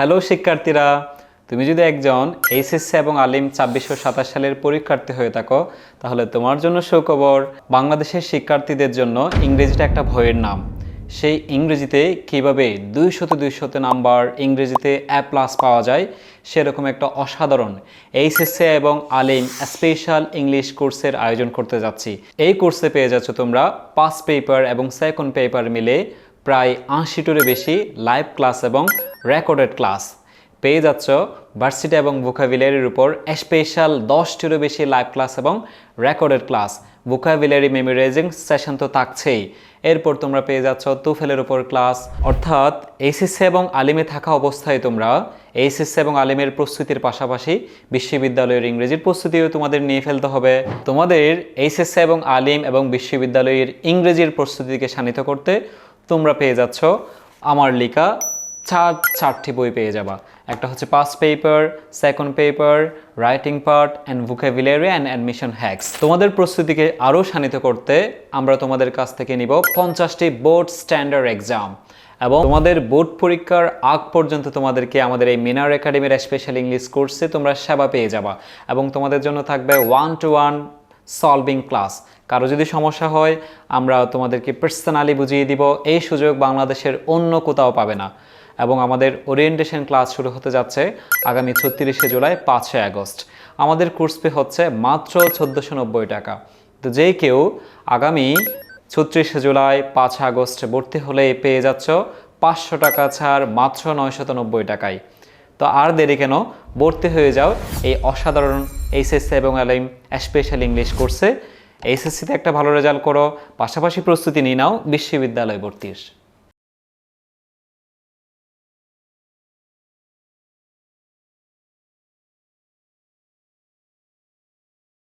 Hello শিক্ষার্থীরা, তুমি যদি একজন এইচএসসি এবং আলিম ছাব্বিশশো সাতাশ সালের পরীক্ষার্থী হয়ে থাকো, তাহলে তোমার জন্য সুখবর, বাংলাদেশের শিক্ষার্থীদের জন্য ইংরেজিটা একটা ভয়ের নাম। সেই ইংরেজিতে কীভাবে দুইশত দুইশত নাম্বার ইংরেজিতে এ প্লাস পাওয়া যায়, সেরকম একটা অসাধারণ এইচএসসি এবং আলিম স্পেশাল ইংলিশ কোর্সের আয়োজন করতে যাচ্ছি। এই কোর্সে পেয়ে যাচ্ছ তোমরা পাস পেপার এবং সেকেন্ড পেপার মিলে প্রায় আশিটিরও বেশি লাইভ ক্লাস এবং রেকর্ডেড ক্লাস। পেয়ে যাচ্ছ ভার্সিটি এবং ভোকাবিলারির উপর স্পেশাল দশটিরও বেশি লাইভ ক্লাস এবং recorded class. Vocabulary memorising session তো থাকছেই। এরপর তোমরা পেয়ে যাচ্ছ তুফেলের উপর ক্লাস। অর্থাৎ এইচএসসি এবং আলিমে থাকা অবস্থায় তোমরা এইচএসসি এবং আলিমের প্রস্তুতির পাশাপাশি বিশ্ববিদ্যালয়ের ইংরেজির প্রস্তুতিও তোমাদের নিয়ে ফেলতে হবে। তোমাদের এইচএসসি এবং আলিম এবং বিশ্ববিদ্যালয়ের ইংরেজির প্রস্তুতিকে শানিত করতে তোমরা পেয়ে যাচ্ছ আমার লেখা চার চারটি বই পেয়ে যাবা। একটা হচ্ছে first paper second paper writing part and vocabulary and admission hacks তোমাদের প্রস্তুতিকে আরও শানিত করতে আমরা তোমাদের কাছ থেকে নিব পঞ্চাশটি বোর্ড স্ট্যান্ডার্ড এক্সাম এবং তোমাদের বোর্ড পরীক্ষার আগ পর্যন্ত তোমাদেরকে আমাদের এই মিনার একাডেমির স্পেশাল ইংলিশ কোর্সে তোমরা সেবা পেয়ে যাবা। এবং তোমাদের জন্য থাকবে one to one solving class কারও যদি সমস্যা হয়, আমরা তোমাদেরকে পার্সোনালি বুঝিয়ে দিব, এই সুযোগ বাংলাদেশের অন্য কোথাও পাবে না। এবং আমাদের ওরিয়েন্টেশন ক্লাস শুরু হতে যাচ্ছে আগামী ছত্রিশে জুলাই, পাঁচই আগস্ট। আমাদের কোর্স ফি হচ্ছে মাত্র চোদ্দোশো নব্বই টাকা। তো যে কেউ আগামী ছত্রিশে জুলাই পাঁচ আগস্ট ভর্তি হলে পেয়ে যাচ্ছ পাঁচশো টাকা ছাড় মাত্র নয়শত নব্বই টাকায়। তো আর দেরি কেন? ভর্তি হয়ে যাও এই অসাধারণ এইচএসসি এবং এলএম স্পেশাল ইংলিশ কোর্সে এইচএসসিতে একটা ভালো রেজাল্ট করো, পাশাপাশি প্রস্তুতি নিয়ে নাও বিশ্ববিদ্যালয় ভর্তির।